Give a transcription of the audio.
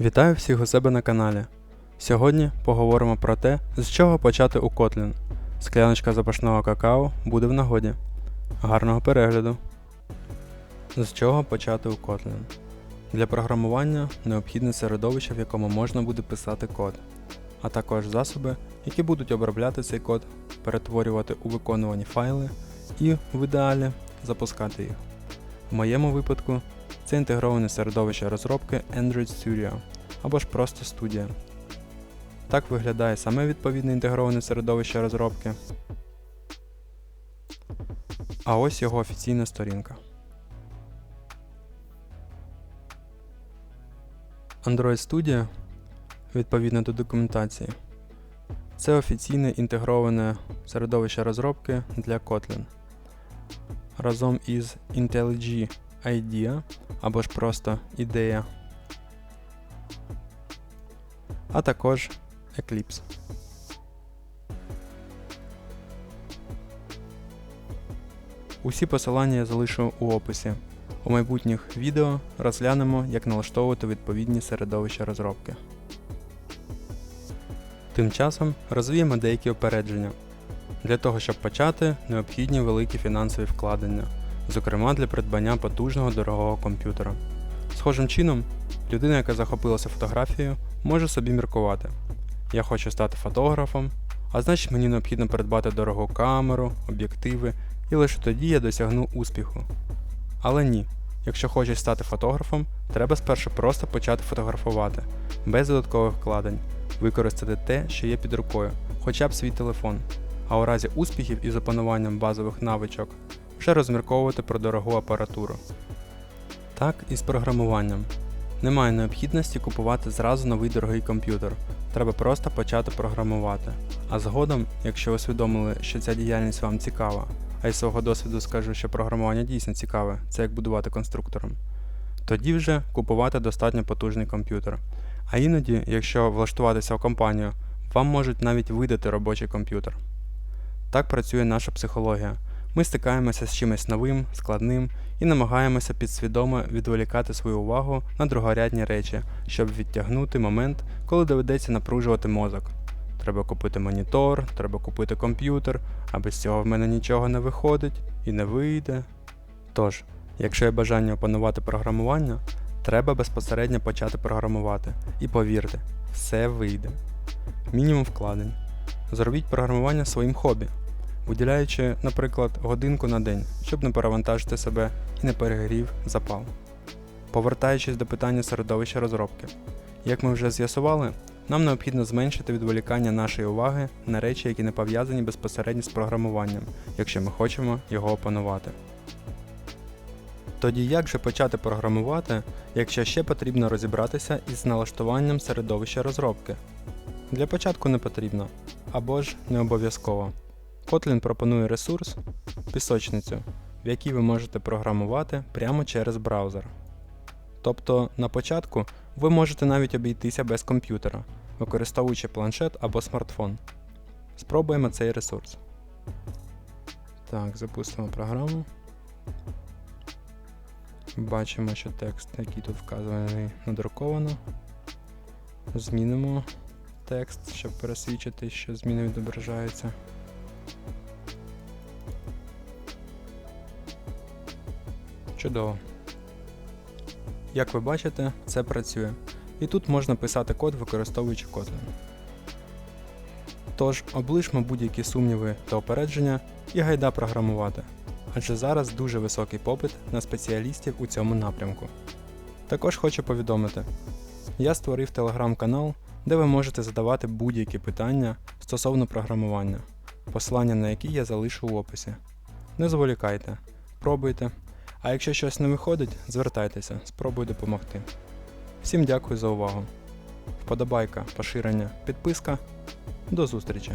Вітаю всіх у себе на каналі. Сьогодні поговоримо про те, з чого почати у Kotlin. Скляночка запашного какао буде в нагоді. Гарного перегляду. З чого почати у Kotlin? Для програмування необхідне середовище, в якому можна буде писати код, а також засоби, які будуть обробляти цей код, перетворювати у виконувані файли і, в ідеалі, запускати їх. В моєму випадку це інтегроване середовище розробки Android Studio або ж просто студія. Так виглядає саме відповідне інтегроване середовище розробки. А ось його офіційна сторінка. Android Studio, відповідно до документації, це офіційне інтегроване середовище розробки для Kotlin. Разом із IntelliJ IDEA або ж просто ідея, а також Eclipse. Усі посилання я залишу у описі. У майбутніх відео розглянемо, як налаштовувати відповідні середовища розробки. Тим часом розвіємо деякі опередження. Для того, щоб почати, необхідні великі фінансові вкладення, зокрема для придбання потужного дорогого комп'ютера. Схожим чином, людина, яка захопилася фотографією, може собі міркувати. Я хочу стати фотографом, а значить мені необхідно придбати дорогу камеру, об'єктиви, і лише тоді я досягну успіху. Але ні, якщо хочеш стати фотографом, треба спершу просто почати фотографувати, без додаткових вкладень, використати те, що є під рукою, хоча б свій телефон, а у разі успіхів із опануванням базових навичок вже розмірковувати про дорогу апаратуру. Так і з програмуванням. Немає необхідності купувати зразу новий дорогий комп'ютер. Треба просто почати програмувати. А згодом, якщо усвідомили, що ця діяльність вам цікава, а із свого досвіду скажу, що програмування дійсно цікаве, це як будувати конструктором, тоді вже купувати достатньо потужний комп'ютер. А іноді, якщо влаштуватися в компанію, вам можуть навіть видати робочий комп'ютер. Так працює наша психологія. Ми стикаємося з чимось новим, складним і намагаємося підсвідомо відволікати свою увагу на другорядні речі, щоб відтягнути момент, коли доведеться напружувати мозок. Треба купити монітор, треба купити комп'ютер, а без цього в мене нічого не виходить і не вийде. Тож, якщо є бажання опанувати програмування, треба безпосередньо почати програмувати. І повірте, все вийде. Мінімум вкладень. Зробіть програмування своїм хобі виділяючи, наприклад, годинку на день, щоб не перевантажити себе і не перегрів запал. Повертаючись до питання середовища розробки. Як ми вже з'ясували, нам необхідно зменшити відволікання нашої уваги на речі, які не пов'язані безпосередньо з програмуванням, якщо ми хочемо його опанувати. Тоді як же почати програмувати, якщо ще потрібно розібратися із налаштуванням середовища розробки? Для початку не потрібно, або ж не обов'язково. Kotlin пропонує ресурс пісочницю, в якій ви можете програмувати прямо через браузер. Тобто на початку ви можете навіть обійтися без комп'ютера, використовуючи планшет або смартфон. Спробуємо цей ресурс. Так, запустимо програму. Бачимо, що текст, який тут вказаний, надруковано. Змінимо текст, щоб пересвідчити, що зміни відображаються. Чудово. Як ви бачите, це працює. І тут можна писати код, використовуючи Kotlin. Тож, облишмо будь-які сумніви та опередження і гайда програмувати, адже зараз дуже високий попит на спеціалістів у цьому напрямку. Також хочу повідомити: я створив телеграм-канал, де ви можете задавати будь-які питання стосовно програмування, посилання на які я залишу в описі. Не зволікайте, пробуйте. А якщо щось не виходить, звертайтеся, спробую допомогти. Всім дякую за увагу. Вподобайка, поширення, підписка. До зустрічі!